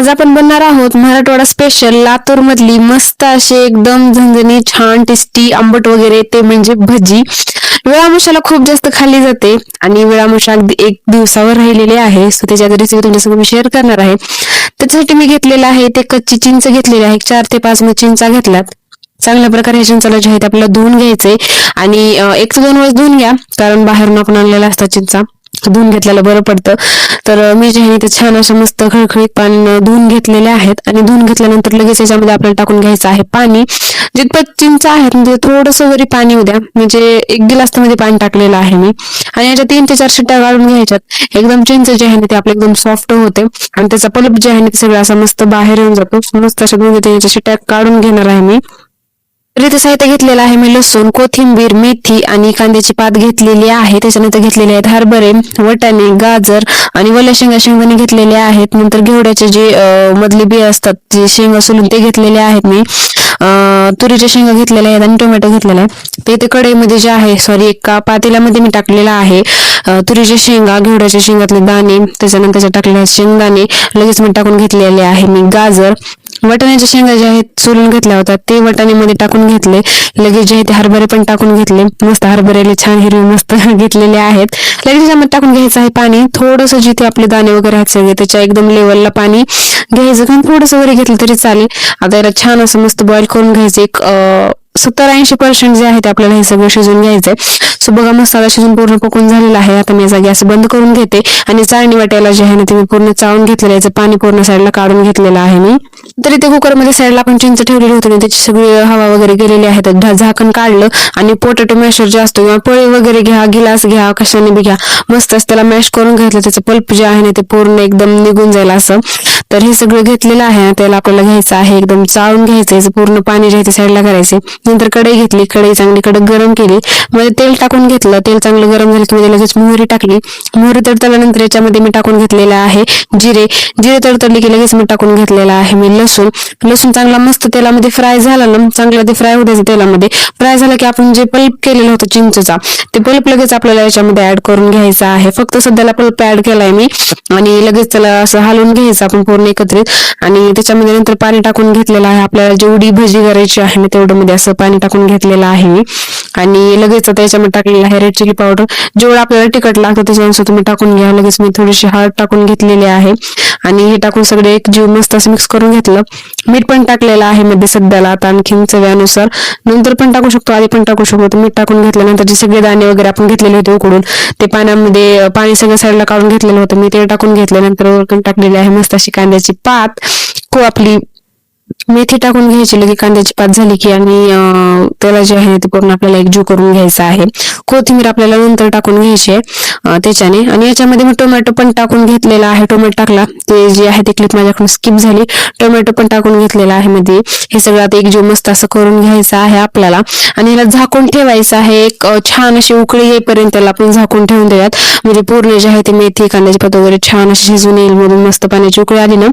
आज आपण बनणार आहोत मराठवाडा स्पेशल लातूर मधली मस्त अशी एकदम झणझणी छान टेस्टी आंबट वगैरे ते म्हणजे भजी. वेळामुशाला खूप जास्त खाल्ली जाते आणि वेळामुशा अगदी एक दिवसावर राहिलेली आहे. सो त्याच्या रेसिपी तुमच्यासोबत मी शेअर करणार आहे. त्याच्यासाठी मी घेतलेलं आहे ते कच्ची चिंच घेतलेली आहे. चार ते पाच मग चिंचा घेतल्यात. चांगल्या प्रकारे हे चिंचाला जे आहे ते आपल्याला धुवून घ्यायचे. आणि एक ते दोन वेळेस धुवून घ्या कारण बाहेरून आपण आणलेला असतात चिंचा. धुवून घेतलेलं बरं पडतं. तर मी जे आहे ते छान असं मस्त खळखळीत पाणी धुवून घेतलेले आहेत. आणि धुवून घेतल्यानंतर लगेच याच्यामध्ये आपल्याला टाकून घ्यायचं आहे पाणी. जितपत चिंच आहेत म्हणजे थोडंसं वरी पाणी उद्या म्हणजे एक गिलासमध्ये पाणी टाकलेलं आहे मी. आणि याच्या तीन ते चार शिट्ट्या काढून घ्यायच्यात. एकदम चिंच जे आहे ना ते आपलं एकदम सॉफ्ट होते. आणि त्याचा पल्प जे आहे ना ते सगळं असा मस्त बाहेर येऊन जातो. मस्त अशा दोन तीन शिट्ट्या काढून घेणार आहे मी. तर इथे साहित्य घेतलेलं आहे मी लसूण कोथिंबीर मेथी आणि कांद्याची पात घेतलेली आहे. त्याच्यानंतर घेतलेले आहेत हरभरे वटाणे गाजर आणि वल्या शेंगा. शेंगदाणे घेतलेले आहेत. नंतर घेवड्याचे जे मधले बी असतात जे शेंगा सोलून ते घेतलेले आहेत मी. तुरीच्या शेंगा घेतलेल्या आहेत आणि टोमॅटो घेतलेला आहे. ते इथे कढईमध्ये जे आहे सॉरी एका पातेल्यामध्ये मी टाकलेला आहे. तुरीच्या शेंगा घेवड्याच्या शेंगातले दाणे त्याच्यानंतर त्याच्यात टाकलेले आहेत शेंगदाणे. लगेच मी टाकून घेतलेले आहे मी. गाजर वटाण्याच्या शेंगा ज्या आहेत सोलून घेतल्या होत्या ते वटाण्यामध्ये टाकून घेतले. लगेच जे आहे ते हरभरे पण टाकून घेतले. मस्त हरभऱ्याला छान हिरवे मस्त घेतलेले आहेत. लगेच त्याच्यामध्ये टाकून घ्यायचं आहे पाणी. थोडंसं जिथे आपले दाणे वगैरे आहेत सगळे त्याच्या एकदम लेवलला पाणी घ्यायचं. कारण थोडंसं वगैरे घेतलं तरी चालेल. आता याला छान असं मस्त बॉईल करून घ्यायचं. एक सत्तर ऐंशी पर्सेंट जे आहे ते आपल्याला हे सगळं शिजून घ्यायचंय. सो बघा मसाला शिजून पूर्ण पकून झालेला आहे. आता मी याचा गॅस बंद करून घेते. आणि चाळणी वाट्याला जे आहे ना ते मी पूर्ण चाळून घेतलेलं याचं पाणी पूर्ण साईडला काढून घेतलेलं आहे मी. तरी ते कुकरमध्ये साईडला आपण चिंच ठेवलेली होती ना त्याची सगळी हवा वगैरे गेलेली आहे. तर झाकण काढलं आणि पोटॅटो मॅशर जे असतो किंवा पळी वगैरे घ्या गिलास घ्या कशाने बी घ्या मस्त त्याला मॅश करून घेतलं. त्याचं पल्प जे आहे ना ते पूर्ण एकदम निघून जाईल असं. तर हे सगळं घेतलेलं आहे त्याला आपल्याला घ्यायचं आहे एकदम चाळून घ्यायचं पूर्ण पाणी जे आहे ते साईडला करायचे नंतर कढई घेतली कढई चांगली कडक गरम केली. मध्ये तेल टाकून घेतलं तेल चांगलं गरम झालं की मध्ये लगेच मोहरी टाकली. मोहरी तडतल्यानंतर याच्यामध्ये मी टाकून घेतलेलं आहे जिरे. जिरे तडतडले की लगेच मी टाकून घेतलेलं आहे मी लसूण. लसूण चांगला मस्त तेलामध्ये फ्राय झाला ना चांगला ते फ्राय होत्याचं तेलामध्ये. फ्राय झाला की आपण जे पल्प केलेलं होतं चिंचचा ते पल्प लगेच आपल्याला याच्यामध्ये ऍड करून घ्यायचा आहे. फक्त सध्याला पल्प ऍड केलाय मी आणि लगेच त्याला असं हलवून घ्यायचं आपण पूर्ण एकत्रित. आणि त्याच्यामध्ये नंतर पाणी टाकून घेतलेलं आहे. आपल्याला जेवढी भजी करायची आहे ना तेवढं मध्ये असं पाणी टाकून घेतलेलं आहे. मी आणि लगेच आता याच्यामध्ये टाकलेलं आहे रेड चिली पावडर जेवढं आपल्याला तिखट लागतं त्याच्यानुसार तुम्ही टाकून घ्या. लगेच मी थोडीशी हळद टाकून घेतलेली आहे. आणि हे टाकून सगळे एक जीव मस्त असं मिक्स करून घेतलं. मीठ पण टाकलेलं आहे मध्ये सध्याला आता आणखीन चव्यानुसार. नंतर पण टाकू शकतो आधी पण टाकू शकतो. मीठ टाकून घेतल्यानंतर जे सगळे दाणे वगैरे आपण घेतलेले होते उकडून. ते पाण्यामध्ये पाणी सगळं साईडला काढून घेतलेलं होतं. मी ते टाकून घेतल्यानंतर वरतून टाकलेली आहे मस्त अशी कांद्याची पात. को आपली मेथी टाकून घ्यायची लगे कांद्याची पात झाली की आणि त्याला जे आहे ते पूर्ण आपल्याला एकजीव करून घ्यायचा आहे. कोथिंबीर आपल्याला नंतर टाकून घ्यायची आहे त्याच्याने. आणि याच्यामध्ये मी टोमॅटो पण टाकून घेतलेला आहे. टोमॅटो टाकला ते जे आहे ते क्लिप माझ्याकडून स्किप झाली. टोमॅटो पण टाकून घेतलेला आहे मध्ये हे सगळं आता एकजीव मस्त असं करून घ्यायचं आहे आपल्याला. आणि याला झाकून ठेवायचं आहे एक छान अशी उकळी येईपर्यंत त्याला आपण झाकून ठेवून देऊयात. म्हणजे पूर्ण जे आहे ते मेथी कांद्याची पात वगैरे छान अशी शिजून येईल मधून मस्त पाण्याची उकळी आली ना.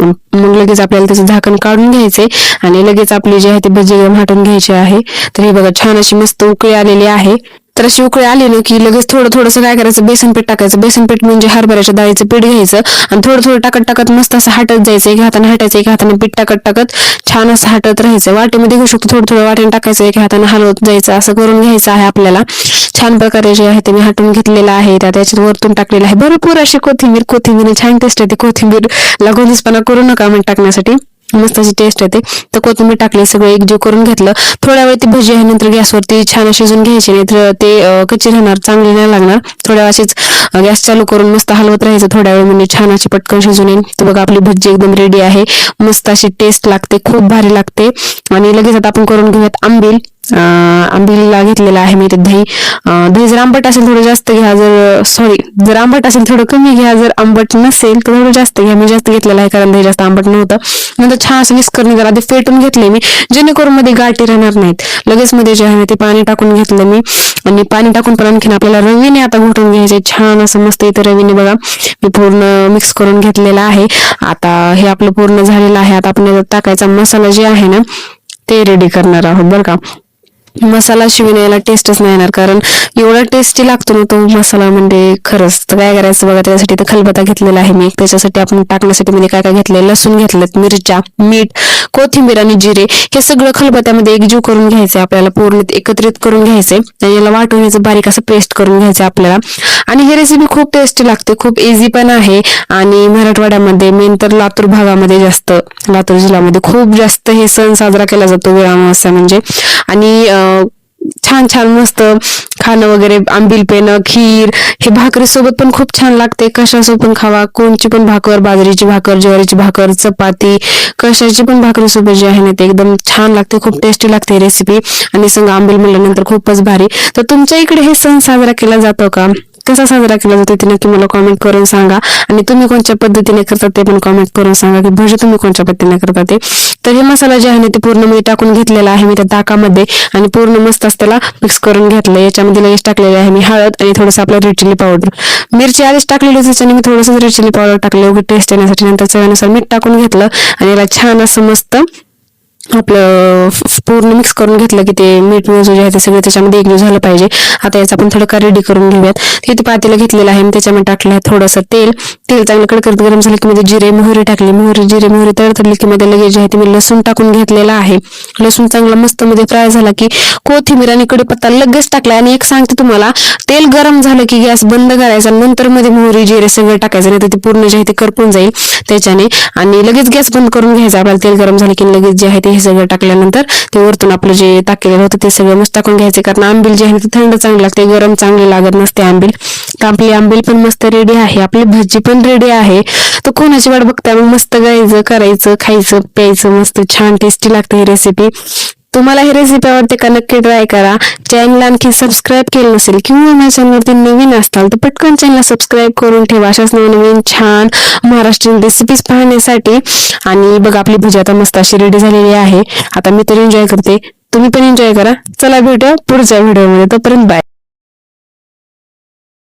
मग लगेच आपल्याला त्याचं झाकण काढून घ्यायचे आणि लगेच आपली जी आहे ती भजी वाटून घ्यायची आहे. तर हे बघा छान अशी मस्त उकळी आलेली आहे. तर अशी उकळी आली ना की लगेच थोडं थोडंसं काय करायचं? बेसन पीठ टाकायचं. बेसन पीठ म्हणजे हरभऱ्याच्या डाळीचं पीठ घ्यायचं आणि थोडं थोडं टाकत टाकत मस्त असं हटत जायचं. एका हाताने हटायचं एका हाताने पीठ टाकत टाकत छान असं हटत राहायचं. वाटेमध्ये घेऊ शकतो थोडं थोडं वाटेने टाकायचं एका हाताने हलवत जायचं. असं करून घ्यायचं आहे आपल्याला. छान प्रकारे जे आहे ते मी हटून घेतलेलं आहे. त्या त्याच्यात वरतून टाकलेलं आहे. भरपूर अशी कोथिंबीर कोथिंबीर छान टेस्ट आहे ती. कोथिंबीर लागूनचपणा करू नका म्हण टाकण्यासाठी. मस्त अशी टेस्ट येते. तर कोथिंबीर टाकली सगळं एकजीव करून घेतलं. थोड्या वेळ ती भजी आहे नंतर गॅसवरती छान शिजून घ्यायची नाही तर ते कच्ची राहणार चांगली नाही लागणार. थोड्या वेळाशीच गॅस चालू करून मस्त हलवत राहायचं थोड्या वेळ म्हणजे छान अशी पटकन शिजून येईल तर बघा आपली भजी एकदम रेडी आहे. मस्त अशी टेस्ट लागते खूप भारी लागते. आणि लगेच आता आपण करून घेऊयात आंबील. अं, घेतलेला आहे मी ते दही. दही जर आंबट असेल थोडं जास्त घ्या जर सॉरी जर आंबट असेल थोडं कमी घ्या जर आंबट नसेल तर थोडं जास्त घ्या. मी जास्त घेतलेलं आहे कारण दही जास्त आंबट नव्हतं. नंतर छान असं विस्करणी जर आधी ते फेटून घेतले मी. जेणेकरून मध्ये गाठी राहणार नाहीत. लगेच मध्ये जे आहे ते पाणी टाकून घेतलं मी. आणि पाणी टाकून पण आणखीन आपल्याला रवीने आता घोटून घ्यायचे छान असं मस्त इथं रवीने बघा. मी पूर्ण मिक्स करून घेतलेलं आहे. आता हे आपलं पूर्ण झालेलं आहे. आता आपण टाकायचा मसाला जे आहे ना ते रेडी करणार आहोत बरं का. मसाला शिवाय याला टेस्टच नाही येणार. कारण एवढा टेस्टी लागतो ना तो मसाला म्हणजे खरंच. तर काय करायचं बघा त्याच्यासाठी तर खलबत्ता घेतलेला आहे मी. त्याच्यासाठी आपण टाकण्यासाठी म्हणजे काय काय घेतलंय? लसूण घेतलं मिरच्या मीठ. कोथिंबीर आणि जिरे हे सगळं खलबत्यामध्ये एकजीव करून घ्यायचंय आपल्याला पूर्ण एकत्रित करून घ्यायचंय. आणि याला वाटून याचं बारीक असं पेस्ट करून घ्यायचं आपल्याला. आणि ही रेसिपी खूप टेस्टी लागते खूप इझी पण आहे. आणि मराठवाड्यामध्ये मेन तर लातूर भागामध्ये जास्त लातूर जिल्ह्यामध्ये खूप जास्त हे सण साजरा केला जातो वेळा अमावस्या म्हणजे. आणि छान छान मस्त खाणं वगैरे आंबील पेनं खीर हे भाकरी सोबत पण खूप छान लागते. कशासोबत पण खावा. कोणची पण भाकर बाजरीची भाकर ज्वारीची भाकर चपाती कशाची पण भाकरी सोबत जे आहे ना ते एकदम छान लागते. खूप टेस्टी लागते रेसिपी आणि संग आंबील म्हणल्यानंतर खूपच भारी. तर तुमच्या इकडे हे सण साजरा केला जातो का? कसा साजरा केला जातो ते नक्की मला कॉमेंट करून सांगा. आणि तुम्ही कोणत्या पद्धतीने करता ते पण कॉमेंट करून सांगा की भजी तुम्ही कोणत्या पद्धतीने करता ते. तर हे मसाला जे आहे ना ते पूर्ण मी टाकून घेतलेला आहे मी त्या ताकामध्ये. आणि पूर्ण मस्त त्याला मिक्स करून घेतलं. याच्यामध्ये लगेच टाकलेले आहे मी हळद आणि थोडंसं आपलं रेड चिली पावडर मिरची आधीच टाकलेली होती त्याच्याने मी थोडंसं रेड चिली पावडर टाकलं. उघड टेस्ट येण्यासाठी नंतर चवीनुसार मीठ टाकून घेतलं. आणि याला छान असं मस्त आपलं पूर्ण मिक्स करून घेतलं की ते मीठ मिरची जे आहे ते सगळं त्याच्यामध्ये एकजीव झालं पाहिजे. आता याचा आपण थोडं रेडी करून घेऊयात. तिथे पातेलं घेतलेलं आहे. आणि त्याच्यामध्ये टाकलं आहे थोडंसं तेल. तेल चांगलं कडकडत गरम झालं की मध्ये जिरे मोहरी टाकली. मोहरी जिरे मोहरी तडतडली की मध्ये लगेच जे आहे ते मी लसूण टाकून घेतलेला आहे. लसूण चांगला मस्त मध्ये फ्राय झाला की कोथिंबीर आणि कडीपत्ता लगेच टाकला. आणि एक सांगते तुम्हाला तेल गरम झालं की गॅस बंद करायचा. नंतर मध्ये मोहरी जिरे सगळं टाकायचं. नाही तर ते पूर्ण जे आहे ते करपून जाईल त्याच्याने. आणि लगेच गॅस बंद करून घ्यायचा. आपल्याला तेल गरम झालं की लगेच जे आहे ते हे सगळं टाकल्यानंतर ते वरतून आपलं जे टाकलेलं होतं ते सगळं मस्त टाकून घ्यायचं. कारण आंबील जे आहे ते थंड चांगलं लागते गरम चांगली लागत नसते आंबील. तर आपली आंबील पण मस्त रेडी आहे आपली भजी पण रेडी आहे. तर कोणाची वाट बघताय? मग मस्त गायचं करायचं खायचं प्यायचं मस्त छान टेस्टी लागते ही रेसिपी तुम्हाला ही रेसिपी आवडते का नक्की ट्राय करा. चॅनल आणखी सबस्क्राईब केलं नसेल किंवा माझ्या चॅनलवरती नवीन असताल तर पटकन चॅनलला सबस्क्राईब करून ठेवा. अशाच नवीन छान महाराष्ट्रीयन रेसिपीज पाहण्यासाठी. आणि बघा आपली भजी आता मस्त अशी रेडी झालेली आहे. आता मी तर एन्जॉय करते. तुम्ही पण एन्जॉय करा. चला भेटूया पुढच्या व्हिडिओमध्ये तोपर्यंत बाय